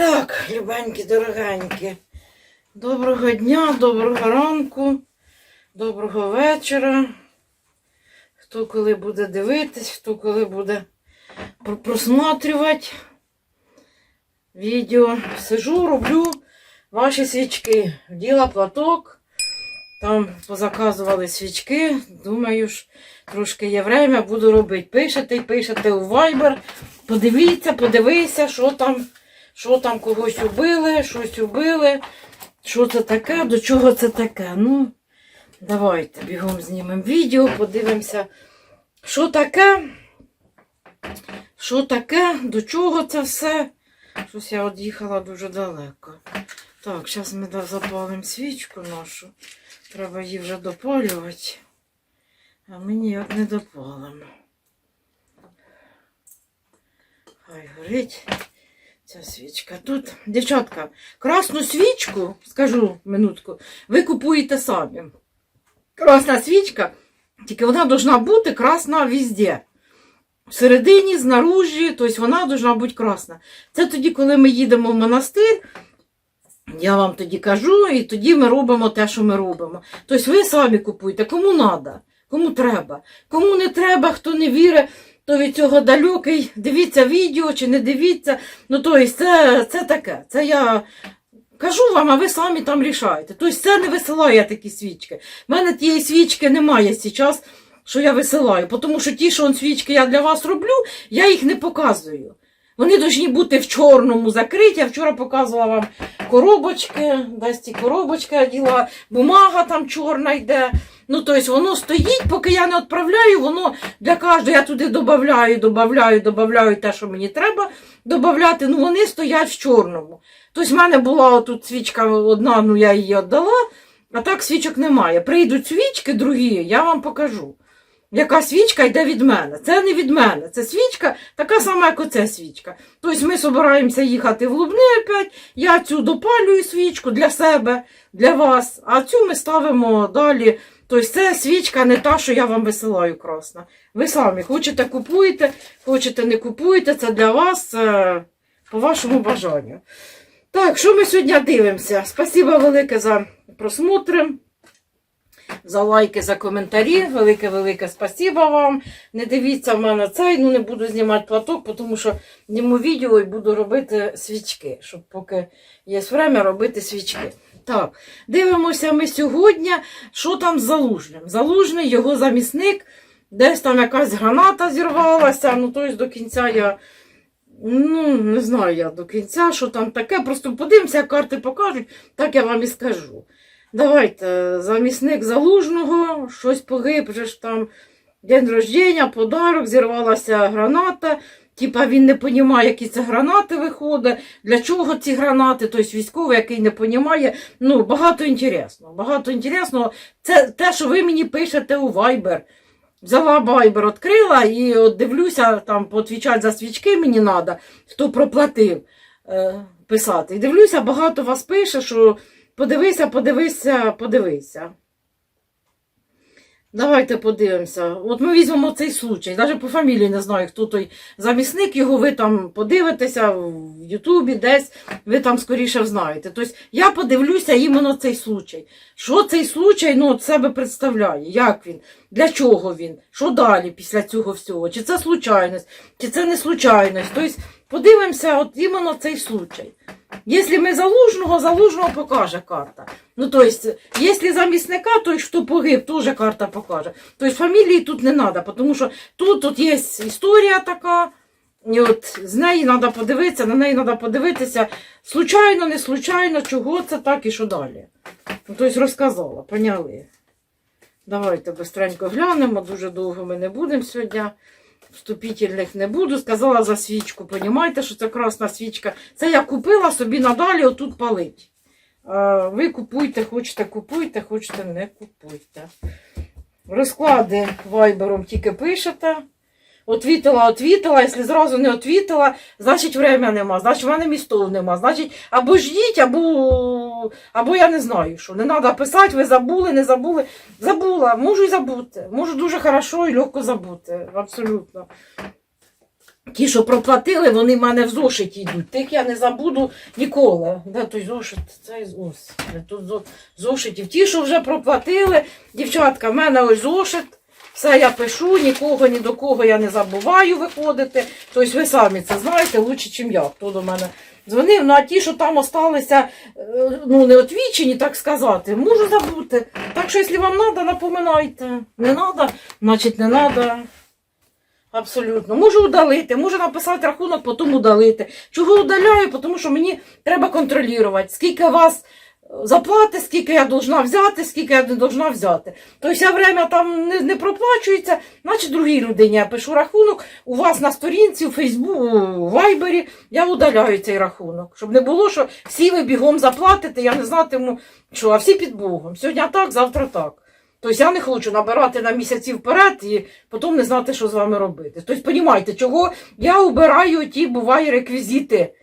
Так, любенькі, дорогенькі. Доброго дня, доброго ранку, доброго вечора. Хто коли буде дивитись, хто коли буде про- просматрювати відео. Сижу, роблю ваші свічки. Вділа платок, там позаказували свічки. Думаю ж, трошки є время, буду робити. Пишете і пишете у Viber. Подивіться, подивися, що там, що там когось убили, щось убили. Що це таке, до чого це таке? Ну, давайте бігом знімемо відео, подивимося, що таке, що таке, до чого це все. Щось я од'їхала дуже далеко. Так, зараз ми запалимо свічку нашу. Треба її вже допалювати. А ми ніяк не допалимо. Хай горить ця свічка. Тут, дівчатка, красну свічку, скажу минутку, ви купуєте самі. Красна свічка, тільки вона должна бути красна везде. Всередині, знаружі, тобто вона должна бути красна. Це тоді, коли ми їдемо в монастир, я вам тоді кажу, і тоді ми робимо те, що ми робимо. Тобто ви самі купуйте, кому треба, кому треба. Кому не треба, хто не вірить, то від цього далекий. Дивіться відео чи не дивіться. Ну, тобто, це, це таке. Це я кажу вам, а ви самі там рішаєте. Тобто, це не висилаю я такі свічки. У мене тієї свічки немає зараз, що я висилаю. Тому що ті, що он свічки я для вас роблю, я їх не показую. Вони повинні бути в чорному закриті. Я вчора показувала вам коробочки, десь ці коробочки діла, бумага там чорна йде. Ну, тобто воно стоїть, поки я не відправляю, воно для кожного я туди додаю, додаю, додаю те, що мені треба додати, ну вони стоять в чорному. Тобто в мене була тут свічка одна, ну я її віддала, а так свічок немає. Прийдуть свічки другі, я вам покажу. Яка свічка йде від мене. Це не від мене. Це свічка така сама, як оця свічка. Тобто ми збираємося їхати в Лубни опять. Я цю допалюю свічку для себе, для вас, а цю ми ставимо далі. Тобто це свічка не та, що я вам висилаю красна. Ви самі хочете купуєте, хочете не купуєте, це для вас це по вашому бажанню. Так, що ми сьогодні дивимося? Спасибо велике за просмотри, за лайки, за коментарі. Велике-велике спасибо вам. Не дивіться в мене цей, ну не буду знімати платок, тому що зніму відео і буду робити свічки, щоб поки є время робити свічки. Так, дивимося ми сьогодні, що там з залужним. Залужний, його замісник, десь там якась граната зірвалася. Ну, тобто до кінця я. Ну, не знаю я до кінця, що там таке. Просто подивимося, карти покажуть, так я вам і скажу. Давайте, замісник залужного, щось погиб, вже ж там день рождення, подарок, зірвалася граната. Типа він не розуміє, які це гранати виходять, для чого ці гранати, тобто військовий, який не розуміє. Ну, багато інтересного. Багато інтересного. Це те, що ви мені пишете у Viber. Взяла Viber, відкрила і от дивлюся, там поотвічати за свічки мені треба, хто проплатив е, писати. І дивлюся, багато вас пише, що подивися, подивися, подивися. Давайте подивимося. От ми візьмемо цей случай. Навіть по фамілії не знаю, хто той замісник, його ви там подивитеся в Ютубі десь, ви там скоріше знаєте. Тобто я подивлюся іменно цей случай. Що цей случай ну, от себе представляє? Як він? Для чого він? Що далі після цього всього? Чи це случайність, чи це не случайність? Тобто подивимося от іменно цей случай. Якщо ми залужного, залужного покаже карта. Ну, то есть, якщо замісника, то хто погиб, теж карта покаже. Тобто фамілії тут не треба, тому що тут, тут є історія така, і от з неї треба подивитися, на неї треба подивитися, случайно, не случайно, чого це так і що далі. Ну, тобто розказала, поняли. Давайте быстренько глянемо, дуже довго ми не будемо сьогодні. Вступительних не буду. Сказала за свічку. Понімаєте, що це красна свічка. Це я купила собі надалі отут палить. Ви купуйте, хочете купуйте, хочете не купуйте. Розклади вайбером тільки пишете. Отвітила, отвітила. Якщо зразу не отвітила, значить время нема, значить в мене містов нема. Значить, або ждіть, або, або я не знаю, що. Не треба писати, ви забули, не забули. Забула, можу і забути. Можу дуже хорошо і легко забути. Абсолютно. ті, що проплатили, вони в мене в зошиті йдуть. Тих я не забуду ніколи. Де той зошит? Цей ось. Тут зошитів. Ті, що вже проплатили, дівчатка, в мене ось зошит. Все я пишу, нікого, ні до кого я не забуваю виходити. Тобто ви самі це знаєте лучше, ніж я. Хто до мене дзвонив. Ну а ті, що там осталися, е, ну не отвічені, так сказати, можу забути. Так що, якщо вам треба, напоминайте. Не треба, значить не треба. Абсолютно. Можу удалити, можу написати рахунок, потім удалити. Чого удаляю? Тому що мені треба контролювати, скільки вас заплати, скільки я должна взяти, скільки я не должна взяти. Тобто я время там не, не проплачується, значить другій людині я пишу рахунок. У вас на сторінці, у Фейсбуку, у Вайбері я удаляю цей рахунок. Щоб не було, що всі ви бігом заплатите, я не знатиму, що, а всі під Богом. Сьогодні так, завтра так. Тобто я не хочу набирати на місяці вперед і потім не знати, що з вами робити. Тобто, розумієте, чого я обираю ті буває реквізити.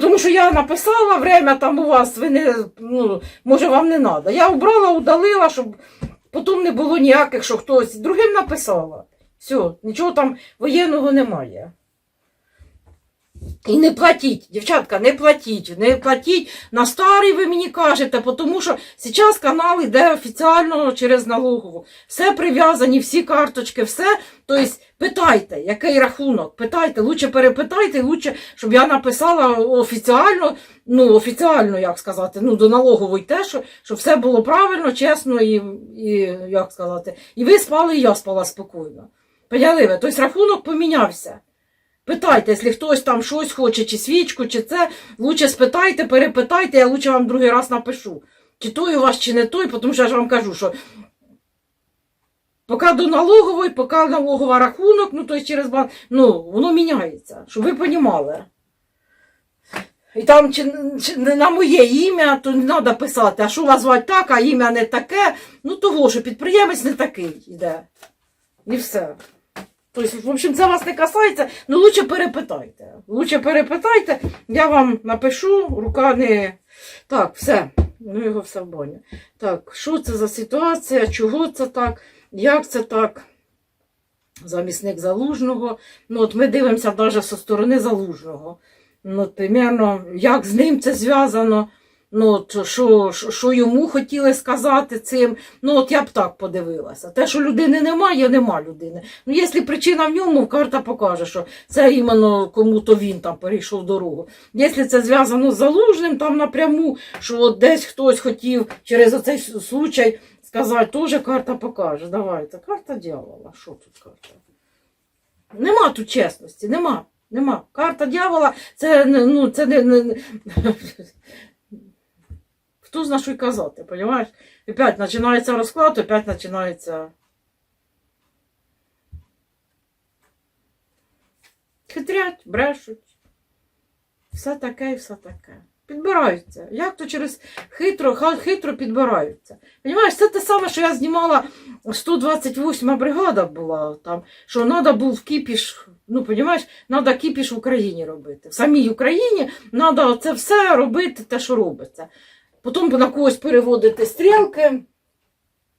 Тому що я написала время там у вас, ви не, ну, може вам не треба. Я обрала, удалила, щоб потім не було ніяких, що хтось другим написала. Все, нічого там воєнного немає. І не платіть, дівчатка, не платіть, не платіть на старий, ви мені кажете, тому що зараз канал йде офіціально через налогову. Все прив'язані, всі карточки, все. Тобто питайте, який рахунок, питайте, лучше перепитайте, лучше, щоб я написала офіціально, ну, офіціально, як сказати, ну, до налогової те, що, щоб все було правильно, чесно і, і як сказати, і ви спали, і я спала спокійно. Поняли ви? Тобто рахунок помінявся. Питайте, якщо хтось там щось хоче, чи свічку, чи це, лучше спитайте, перепитайте, я лучше вам другий раз напишу. Чи той у вас, чи не той, тому що я ж вам кажу, що поки до налогової, поки налогова рахунок, ну то через банк, ну, воно міняється, щоб ви розуміли. І там чи, чи не на моє ім'я, то не треба писати, а що вас звати так, а ім'я не таке. Ну того, що підприємець не такий йде. І все. Тобто, в общем, це вас не касається, ну лучше перепитайте. Лучше перепитайте, я вам напишу, рука не. Так, все. Ну його все в баню. Так, що це за ситуація? Чого це так? Як це так? Замісник залужного. Ну, от ми дивимося навіть зі сторони залужного. Ну, примерно, як з ним це зв'язано. Ну, що, що йому хотіли сказати цим, ну от я б так подивилася. Те, що людини немає, нема людини. Ну, якщо причина в ньому, карта покаже, що це іменно кому-то він там перейшов дорогу. Якщо це зв'язано з залужним там напряму, що от десь хтось хотів через оцей случай сказати, теж карта покаже. Давайте, карта дьявола. Що тут карта? Нема тут чесності, нема. Нема. Карта дьявола, це, ну, це не. не... Хто зна, що й казати, розумієш? І опять починається розклад, опять починається. Хитрять, брешуть. Все таке і все таке. Підбираються. Як то через хитро хитро підбираються. Понімаєш, це те саме, що я знімала 128 бригада була там, що треба був кіпіш, ну, понімаєш, треба кіпіш в Україні робити. В самій Україні треба це все робити, те, що робиться. Потім на когось переводити стрілки.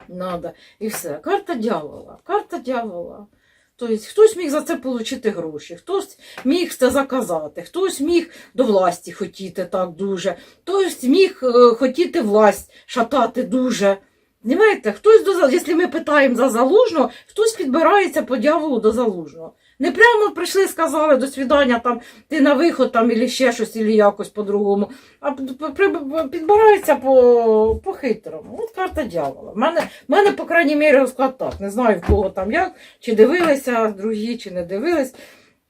Надо. І все. Карта дьявола. Карта дьявола. Тобто хтось міг за це отримати гроші, хтось міг це заказати, хтось міг до власті хотіти так дуже, хтось міг е, хотіти власть шатати дуже. Знаєте, хтось до якщо ми питаємо за залужного, хтось підбирається по дьяволу до залужного. Не прямо прийшли, сказали до свідання, там ти на виход там, або ще щось, або якось по-другому. А п- п- при- підбирається по, по хитрому. От карта дьявола. В мене, мене, по крайній мірі, розклад так. Не знаю в кого там як, чи дивилися другі, чи не дивились.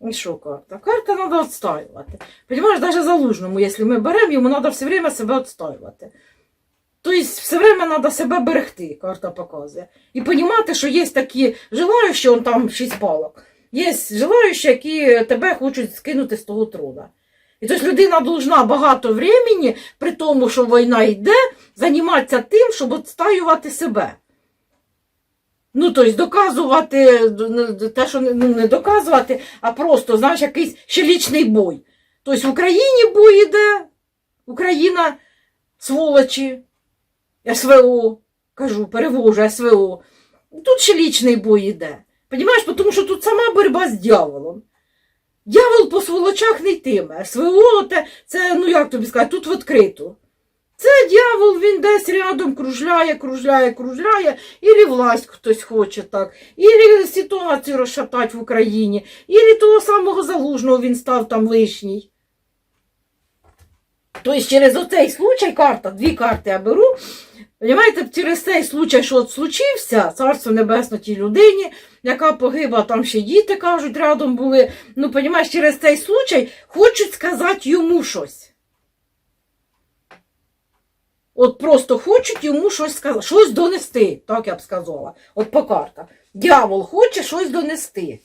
І що карта? Карта треба відстоювати. Понимаєш, навіть залужному, якщо ми беремо, йому треба все время себе відстоювати. Тобто все время треба себе берегти, карта показує. І розуміти, що є такі желаючі, он там шість палок. Є желаючі, які тебе хочуть скинути з того трона. І тобто людина должна багато времени, при тому, що війна йде, займатися тим, щоб відстаювати себе. Ну, тобто, доказувати те, що ну, не доказувати, а просто, знаєш, якийсь ще лічний бой. Тобто в Україні бой йде, Україна сволочі, СВО, кажу, перевожу СВО. Тут ще лічний бой йде. Понимаєш, тому що тут сама боротьба з дьяволом. Дявол по сволочах не йтиме. СВО те, це, ну як тобі сказати, тут відкрито. Це дьявол, він десь рядом кружляє, кружляє, кружляє, ілі власть хтось хоче так, ілі ситуацію розшатать в Україні, ілі того самого залужного він став там лишній. Тобто через оцей случай карта, дві карти я беру. Понимаєте, через цей случай, що от случився, царство небесно тій людині, яка погибла, там ще діти кажуть, рядом були. Ну, понімаєш, через цей случай хочуть сказати йому щось. От просто хочуть йому щось сказати, щось донести, так я б сказала. От по картах. Дьявол хоче щось донести.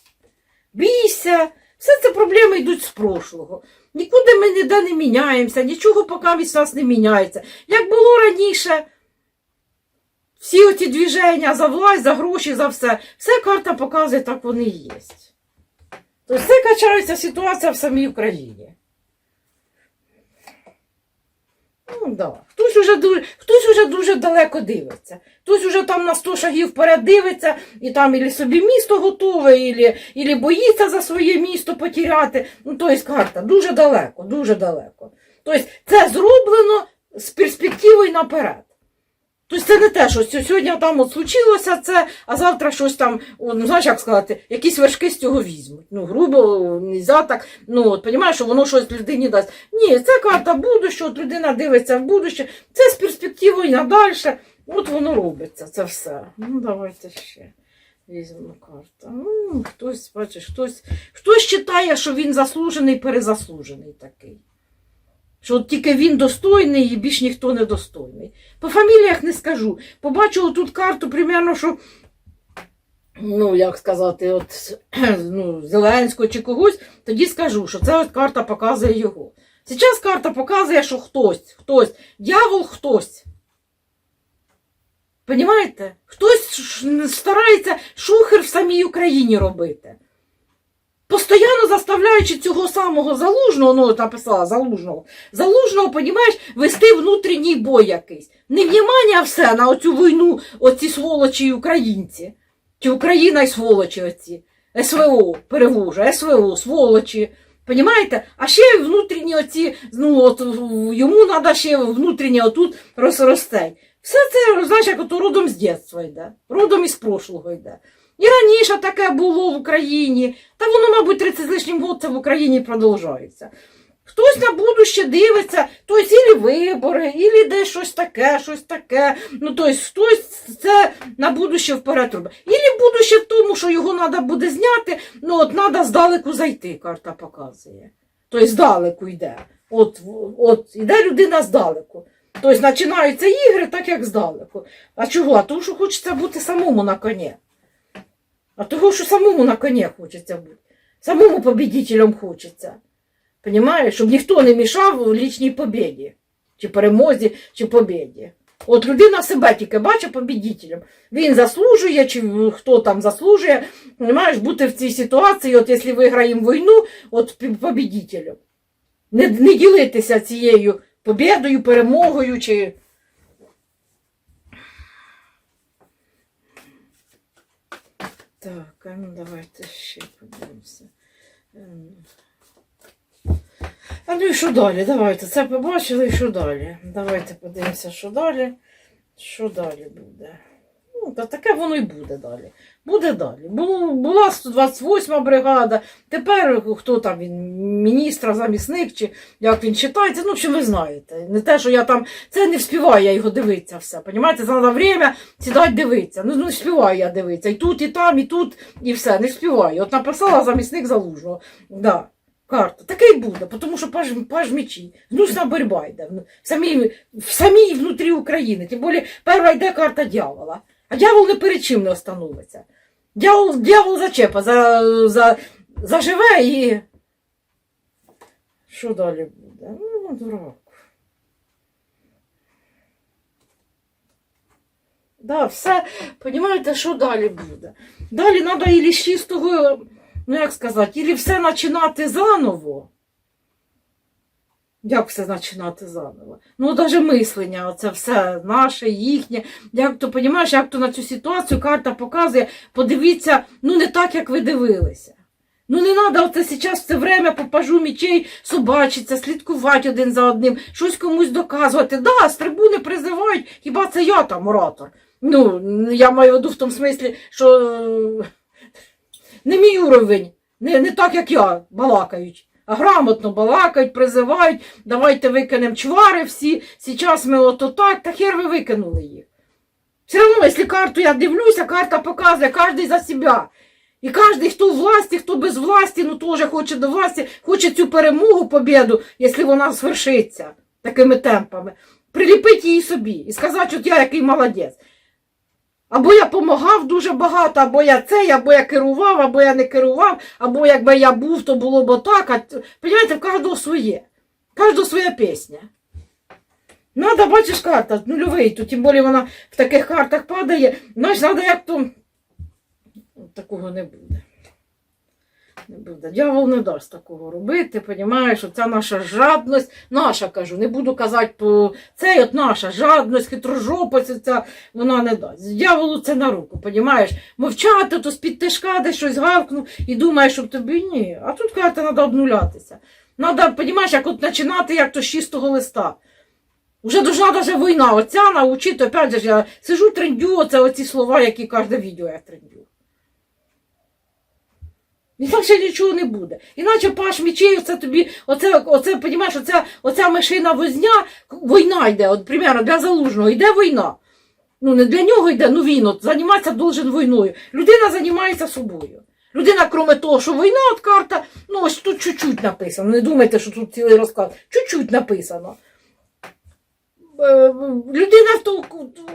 Бійся, все це проблеми йдуть з прошлого. Нікуди ми ніде не міняємося, нічого поки від нас не міняється. Як було раніше, всі оті движення за власть, за гроші, за все, все карта показує, так вони і є. Тобто все качається ситуація в самій Україні. Ну, да. Хтось уже дуже, хтось уже дуже далеко дивиться. Хтось уже там на 100 шагів вперед дивиться, і там ілі собі місто готове, ілі, боїться за своє місто потеряти. Ну, тобто карта дуже далеко, дуже далеко. Тобто це зроблено з перспективою наперед. Тобто це не те, що сьогодні там от случилося це, а завтра щось там, ну знаєш, як сказати, якісь вершки з цього візьмуть. Ну, грубо, нельзя так. Ну, от, розумієш, що воно щось людині дасть. Ні, це карта будущого, от людина дивиться в будуще, це з перспективою надальше. От воно робиться, це все. Ну, давайте ще візьмемо карту. Ну, хтось, бачиш, хтось, хтось читає, що він заслужений, перезаслужений такий. Що от тільки він достойний і більш ніхто не достойний. По фаміліях не скажу. Побачила тут карту, примерно, що, ну, як сказати, от, ну, Зеленського чи когось, тоді скажу, що от карта показує його. Зараз карта показує, що хтось, хтось, дьявол хтось. Понімаєте? Хтось старається шухер в самій Україні робити. Постоянно заставляючи цього самого залужного, ну, написала залужного, залужного, понімаєш, вести внутрішній бой якийсь. Не внімання все на оцю війну, оці сволочі і українці. Чи Україна і сволочі оці. СВО перевожу, СВО, сволочі. Понімаєте? А ще внутрішні оці, ну от йому треба ще внутрішнє отут розростей. Все це, знаєш, як ото родом з дитинства йде, родом із прошлого йде. І раніше таке було в Україні, та воно, мабуть, 30 з лишнім год це в Україні продовжується. Хтось на будуще дивиться, тобто ілі вибори, ілі десь щось таке, щось таке. Ну, тобто, хтось це на будуще вперед робить. Ілі будуще в тому, що його треба буде зняти, ну от треба здалеку зайти, карта показує. Тобто здалеку йде. От, от іде людина здалеку. Тобто починаються ігри так, як здалеку. А чого? Тому, що хочеться бути самому на коні. А того, що самому на коні хочеться бути. Самому побідителем хочеться. Понімаєш? Щоб ніхто не мішав у лічній побіді. Чи перемозі, чи побіді. От людина себе тільки бачить побідителем. Він заслужує, чи хто там заслужує, понімаєш, бути в цій ситуації, от якщо виграємо війну, от побідителем. Не, не ділитися цією побідою, перемогою, чи. Так, а ну давайте ще подивимося. Ем. А ну і що далі? Давайте це побачили, і що далі? Давайте подивимося, що далі. Що далі буде? Ну, та таке воно і буде далі. Буде далі. Було, була 128 бригада, тепер хто там він, міністра, замісник, чи як він читається, ну, общем, ви знаєте. Не те, що я там, це не вспіваю я його дивитися все. Понімаєте, треба время сідати дивитися. Ну, не вспіваю я дивитися. І тут, і там, і тут, і все. Не вспіваю. От написала замісник залужного. Да. Карта. Таке й буде, тому що паж, паж мечі. Гнусна боротьба йде. В самій, в самій внутрі України. Тим більше перша йде карта дьявола. А дьявол не перед чим не остановиться. Дьявол, дьявол зачепа, за, за, заживе і. Що далі буде? Ну, дурак. Да, все, понімаєте, що далі буде? Далі треба і з чистого, ну як сказати, ілі все починати заново. Як все починати заново? Ну, навіть мислення, це все наше, їхнє. Як то, понімаєш, як то на цю ситуацію карта показує, подивіться, ну не так, як ви дивилися. Ну не треба оце зараз все время по пажу мічей собачиться, слідкувати один за одним, щось комусь доказувати. Да, з трибуни призивають, хіба це я там оратор. Ну, я маю в в тому смислі, що е, не мій уровень, не, не так, як я балакають. Грамотно балакають, призивають, давайте викинемо чвари всі, зараз ми ото так, та хер ви викинули їх. Все одно, якщо карту я дивлюся, карта показує кожен за себе. І кожен, хто у власті, хто без власті, ну теж хоче до власті, хоче цю перемогу, побіду, якщо вона свершиться такими темпами, приліпити її собі і сказати, от я який молодець. Або я допомагав дуже багато, або я це, або я керував, або я не керував, або якби я був, то було б так. А, в кожного своє. Кожного своя пісня. Надо, бачиш, карта нульовий, то тим більше вона в таких картах падає. Значить, треба як то. Такого не буде. Не буде. Дьявол не дасть такого робити, понімаєш, що це наша жадність, наша кажу, не буду казати по цей от наша жадність, хитрожопость, ця, вона не дасть. Дьяволу це на руку, понімаєш? Мовчати, то з-під тишка десь щось гавкнув і думаєш, щоб тобі ні. А тут карта треба обнулятися. Надо, понімаєш, як от починати, як то з чистого листа. Уже должна даже війна оця научити, опять же, я сижу, трендю, оце оці слова, які кожне відео я трендю. Інакше нічого не буде. Іначе паш мічей, оце тобі, оце, оце, понімаєш, оця, оця мишина возня, війна йде, от, примерно, для залужного, йде війна. Ну, не для нього йде, ну він от, займатися должен війною. Людина займається собою. Людина, крім того, що війна, от карта, ну ось тут чуть-чуть написано. Не думайте, що тут цілий розклад. Чуть-чуть написано. Е, Людина то,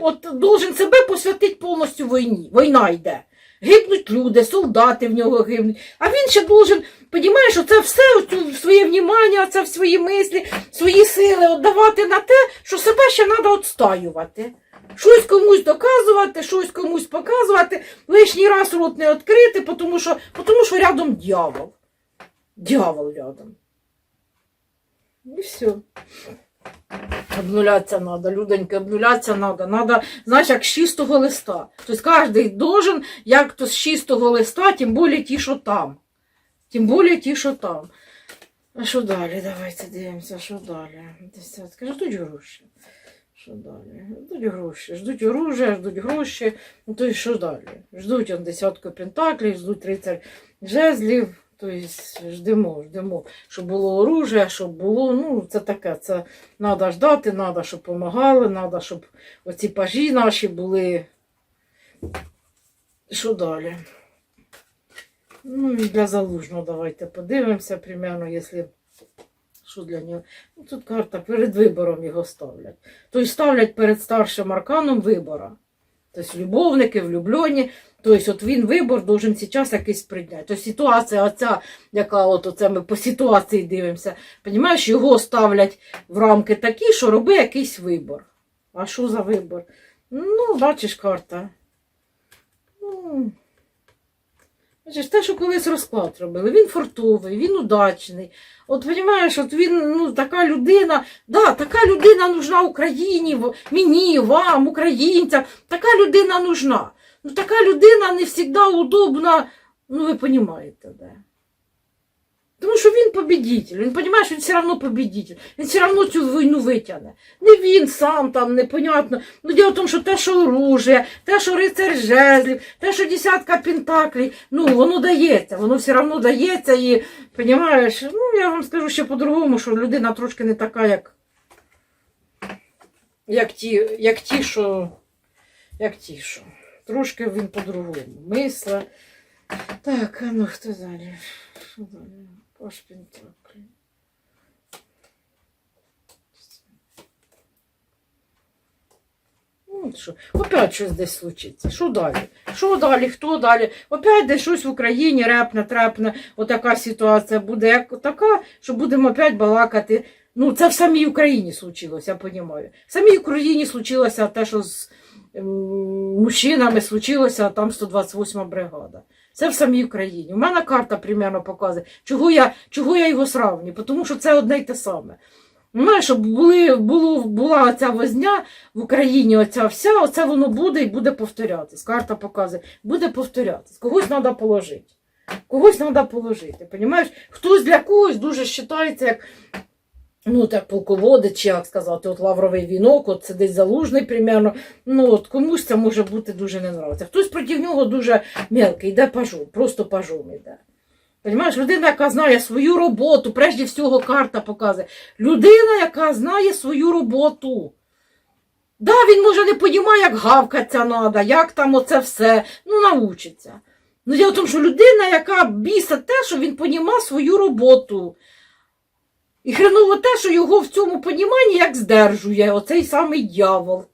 от, должен себе посвятити повністю війні. Війна йде. Гибнуть люди, солдати в нього гибнуть. А він ще должен, розумієш, що це все своє внімання, це свої мислі, свої сили віддавати на те, що себе ще треба відстаювати. Щось комусь доказувати, щось комусь показувати, лишній раз рот не відкрити, тому що, тому що рядом дьявол. Дьявол рядом. І все. Обнулятися треба, людоньки, обнулятися треба. Надо, знаєш, як з чистого листа. Тобто кожен должен, як то з чистого листа, тим більше ті, що там. Тим більше ті, що там. А що далі? Давайте дивимося, що далі. Десятка. Ждуть гроші. Що далі? Ждуть гроші. Ждуть оружия, ждуть гроші. Ну то і що далі? Ждуть он десятку пентаклів, ждуть 30 жезлів. Тобто ждемо, ждемо, щоб було оружие, щоб було, ну, це таке, це треба ждати, треба, щоб допомагали, треба, щоб оці пажі наші були. Що далі? Ну і для залужного давайте подивимося, примерно, якщо що для нього. Ну, тут карта перед вибором його ставлять. Тобто ставлять перед старшим арканом вибора. Тобто любовники, влюблені. Тобто, от він вибор должен зараз якийсь прийняти. Тобто ситуація, оця, яка от оце ми по ситуації дивимося, розумієш, його ставлять в рамки такі, що роби якийсь вибор. А що за вибор? Ну, бачиш, карта. Ну, бачиш, те, що колись розклад робили, він фортовий, він удачний. От розумієш, от він ну, така людина, да, така людина нужна Україні, мені, вам, українцям. Така людина нужна. Ну, така людина не завжди удобна, ну ви розумієте, де. Тому що він побідитель, він розуміє, що він все одно побідитель, він все одно цю війну витягне. Не він сам там, непонятно. Ну, діло в тому, що те, що оружие, те, що рицар жезлів, те, що десятка пентаклей, ну, воно дається, воно все одно дається і, розумієш, ну, я вам скажу ще по-другому, що людина трошки не така, як, як, ті, як ті, що, як ті, що. Трошки він по-другому мисля. Так, а ну хто далі? Що далі? Паш Пентаклі. Ну, що? Опять щось десь случиться. Що далі? Що далі? Хто далі? Опять десь щось в Україні репне, трепне. Отака ситуація буде як така, що будемо опять балакати. Ну, це в самій Україні случилось, я розумію. В самій Україні случилося те, що з мужчинами случилося, а там 128 бригада. Це в самій Україні. У мене карта примерно показує, чого я, чого я його сравнюю, тому що це одне й те саме. Знаєш, щоб були, було, була оця возня в Україні, оця вся, оце воно буде і буде повторятись. Карта показує, буде повторятись. Когось треба положити. Когось треба положити. Понімаєш? Хтось для когось дуже вважається як. Ну, так полководець, як сказати, от лавровий вінок, от сидить залужний примерно. Ну, от комусь це може бути дуже не нравиться. Хтось проти нього дуже мелкий, йде пажом, просто пажом йде. Понімаєш, людина, яка знає свою роботу, прежде всього карта показує. Людина, яка знає свою роботу. Да, він може не понімає, як гавкаться треба, як там оце все. Ну, научиться. Ну, діло в тому, що людина, яка біса те, що він понімав свою роботу. І хреново те, що його в цьому поніманні як здержує оцей самий дьявол.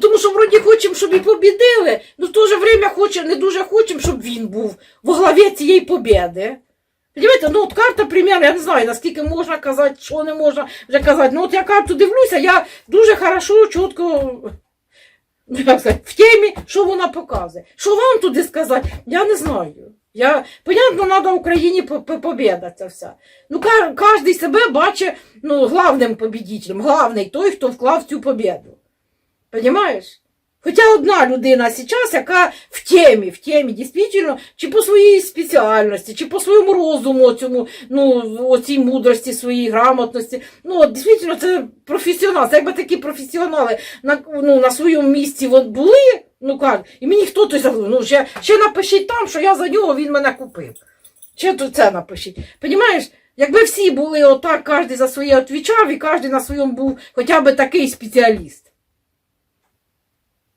Тому що вроді хочемо, щоб і побідили, але в то же время хоче, не дуже хочемо, щоб він був во главі цієї побіди. Понимаєте, ну от карта примерно, я не знаю, наскільки можна казати, що не можна вже казати. Ну от я карту дивлюся, я дуже хорошо, чітко ну, в темі, що вона показує. Що вам туди сказати, я не знаю. Я, понятно, треба Україні по- по- побіда ця вся. Ну, кожен себе бачить ну, главним побідителем, главний той, хто вклав цю побіду. Понимаєш? Хоча одна людина зараз, яка в темі, в темі, дійсно, чи по своїй спеціальності, чи по своєму розуму, цьому, ну, оцій мудрості, своїй грамотності. Ну, дійсно, це професіонал. Це якби такі професіонали на, ну, на своєму місці от були, ну як, і мені хтось, ну, ще, ще напишіть там, що я за нього, він мене купив. Ще тут це напишіть. Понімаєш? Якби всі були отак, кожен за своє відвічав, і кожен на своєму був хоча б такий спеціаліст.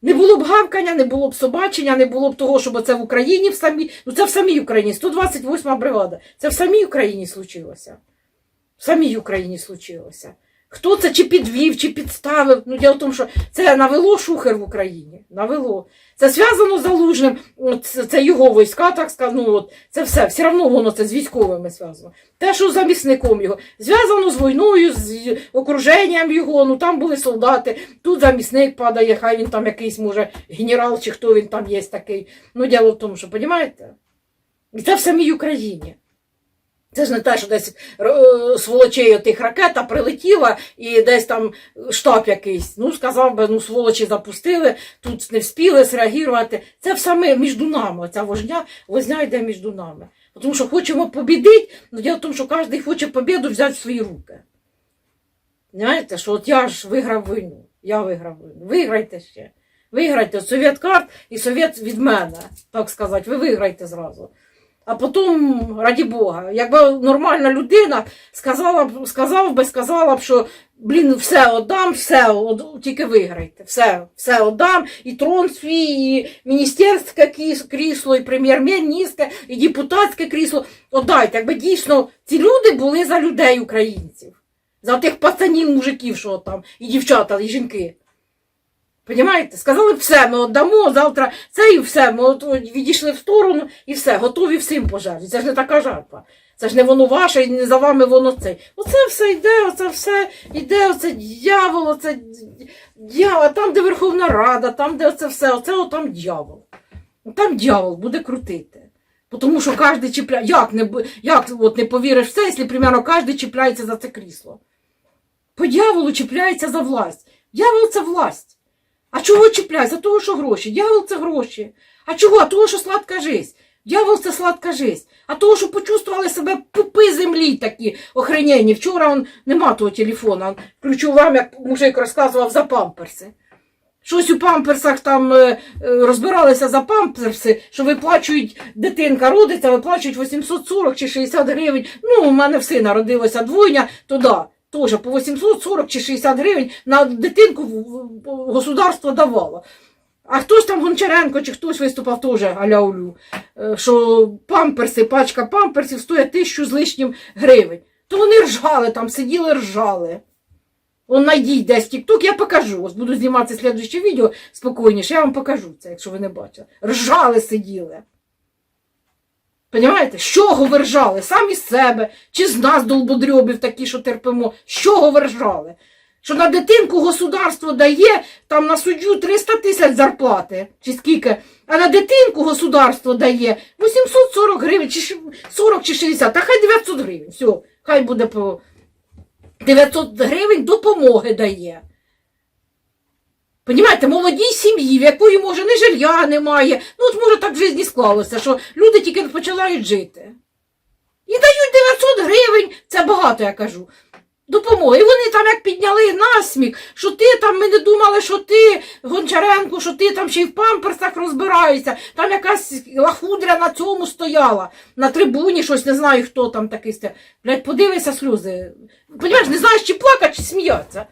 Не було б гавкання, не було б собачення, не було б того, щоб це в Україні в самій. Ну це в самій Україні, 128 бригада. Це в самій Україні случилося. В самій Україні случилося. Хто це чи підвів, чи підставив? Ну, діло в тому, що це навело шухер в Україні. Навело. Це зв'язано з залужним, це його війська, так сказано. Ну, от, це все, все одно воно це з військовими зв'язано. Те, що з замісником його, зв'язано з війною, з окруженням його, ну там були солдати, тут замісник падає, хай він там якийсь, може, генерал, чи хто він там є такий. Ну, діло в тому, що, розумієте? І це в самій Україні. Це ж не те, що десь е, сволочей отих ракета прилетіла і десь там штаб якийсь. Ну, сказав би, ну, сволочі запустили, тут не вспіли зреагувати. Це в саме між нами. Ця вожня, возня йде між нами. Тому що хочемо побідити, але діло в тому, що кожен хоче побіду взяти в свої руки. Знаєте, що от я ж виграв війну. Я виграв війну. Виграйте ще. Виграйте совєт карт і совєт від мене, так сказати. Ви виграйте зразу. А потім, раді Бога, якби нормальна людина сказала б, сказав би, сказала б, що блін, все віддам, все, тільки виграйте. Все, все віддам, і трон свій, і міністерське крісло, і прем'єр-міністр, і депутатське крісло. Отдайте, якби дійсно ці люди були за людей українців, за тих пацанів, мужиків, що там, і дівчата, і жінки. Понімаєте? Сказали все, ми віддамо, завтра це і все. Ми от відійшли в сторону і все, готові всім пожертвувати. Це ж не така жертва. Це ж не воно ваше, і не за вами воно цей. Оце все йде, оце все йде, оце дьявол, оце дьявол, там, де Верховна Рада, там, де оце все, оце отам дьявол. Там дьявол буде крутити. Тому що кожен чіпляє. Як не, як от не повіриш в це, якщо, примерно, кожен чіпляється за це крісло? По дьяволу чіпляється за власть. Дьявол це власть. А чого чіпляють? За того, що гроші. Дьявол це гроші. А чого? А того, що сладка жизнь. Дьявол це сладка жизнь. А того, що почувствували себе пупи землі такі охренені. Вчора он, нема того телефона. Включу вам, як мужик розказував за памперси. Щось у памперсах там е, е, розбиралися за памперси, що виплачують, дитинка родиться, виплачують 840 чи 60 гривень. Ну, у мене в сина родилося двойня, то да, теж по 840 чи 60 гривень на дитинку государство давало. А хтось там Гончаренко чи хтось виступав теж аля Олю, е, що памперси, пачка памперсів стоїть тисячу з лишнім гривень. То вони ржали там, сиділи, ржали. Он найдіть десь тік-ток, я покажу. Ось буду знімати слідуюче відео спокійніше, я вам покажу це, якщо ви не бачили. Ржали сиділи. Понімаєте? З чого? Самі з себе, чи з нас долбодрьобів такі, що терпимо. З чого ви? Що на дитинку государство дає там на суддю 300 тисяч зарплати, чи скільки, а на дитинку государство дає 840 гривень, чи 40 чи 60, та хай 900 гривень. Все, хай буде по 900 гривень допомоги дає. Понімаєте, молодій сім'ї, в якої, може, не жилья немає. Ну, от може так в житті склалося, що люди тільки починають жити. І дають 900 гривень, це багато, я кажу. Допомоги. І вони там як підняли насміх, що ти там, ми не думали, що ти, Гончаренко, що ти там ще й в памперсах розбираєшся. Там якась лахудря на цьому стояла, на трибуні щось, не знаю, хто там такий стояв. Блядь, подивися сльози. Понімаєш, не знаєш, чи плакати, чи сміятися.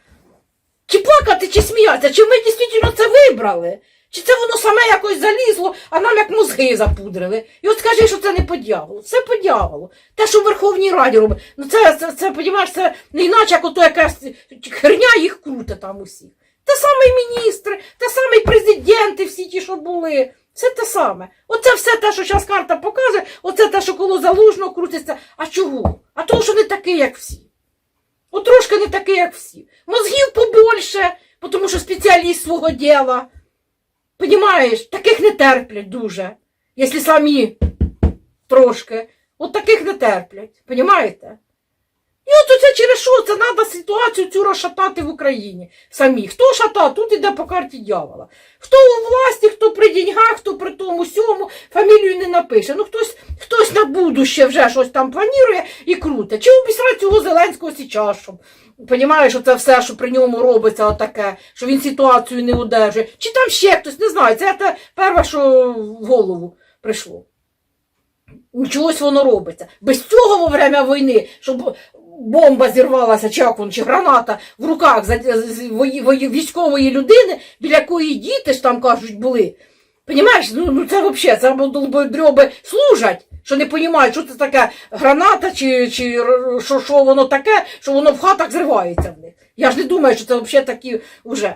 Чи плакати, чи сміятися, чи ми дійсно це вибрали? Чи це воно саме якось залізло, а нам як мозги запудрили? І от скажи, що це не по дьяволу. Все по дьяволу. Те, що в Верховній Раді робить. Ну це, це, це понімаєш, це не іначе, як ото якась херня їх круте там усіх. Те самий міністр, те самий президенти, всі ті, що були. Все те саме. Оце все те, що зараз карта показує, оце те, що коло залужного крутиться. А чого? А того, що не такий, як всі. От трошки не такий, як всі. Мозгів побольше, тому що спеціаліст свого діла. Понімаєш, таких не терплять дуже. Якщо самі трошки. От таких не терплять. Понімаєте? І от це через що це треба ситуацію цю розшатати в Україні самі. Хто шата, тут іде по карті дьявола. Хто у власті, хто при деньгах, хто при тому сьому, фамілію не напише. Ну хтось, хтось на будуще вже щось там планує і круте. Чи обісрати цього Зеленського щоб Понімаєш, що це все, що при ньому робиться, отаке, що він ситуацію не удержує. Чи там ще хтось, не знаю. Це те перше, що в голову прийшло. Чогось воно робиться. Без цього во время війни, щоб бомба зірвалася, як чи граната в руках військової людини, біля якої діти ж там кажуть були. Понімаєш, ну, ну це взагалі, це долбодрьоби служать, що не розуміють, що це таке граната, чи, чи що, що воно таке, що воно в хатах зривається в них. Я ж не думаю, що це взагалі такі вже.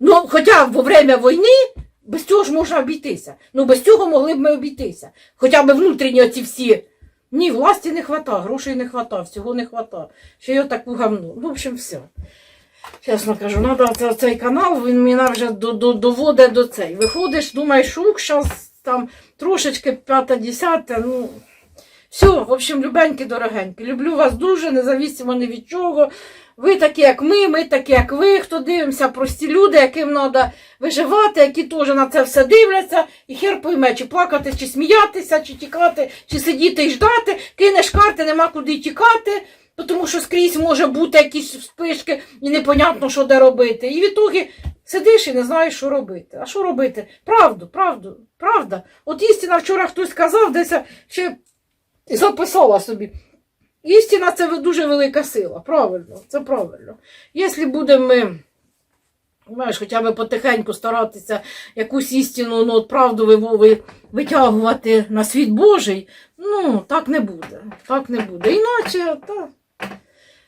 Ну, хоча во время війни без цього ж можна обійтися. Ну, без цього могли б ми обійтися. Хоча б внутрішні оці всі. Ні, власті не хвата, грошей не хвата, всього не хвата. Ще я таку гамну. Ну, в общем, все. Чесно кажу, це- цей канал, він мене вже до, до, доводить до цей. Виходиш, думаєш, рук, зараз там трошечки п'ята-десяте, ну. Все, в общем, любенькі, дорогенькі. Люблю вас дуже, независимо ні від чого. Ви такі, як ми, ми такі, як ви, хто дивимося, прості люди, яким треба виживати, які теж на це все дивляться, і хер пойме, чи плакати, чи сміятися, чи тікати, чи сидіти і ждати, кинеш карти, нема куди тікати, тому що скрізь може бути якісь вспишки, і непонятно, що де робити. І в сидиш і не знаєш, що робити. А що робити? Правду, правду, правда. От істина вчора хтось сказав, десь я ще записала собі. Істина це дуже велика сила. Правильно, це правильно. Якщо будемо ми, знаєш, хоча б потихеньку старатися якусь істину, ну, от правду ви- ви- витягувати на світ Божий, ну, так не буде. Так не буде. Іначе, так.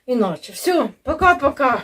Іначе. Все, пока-пока.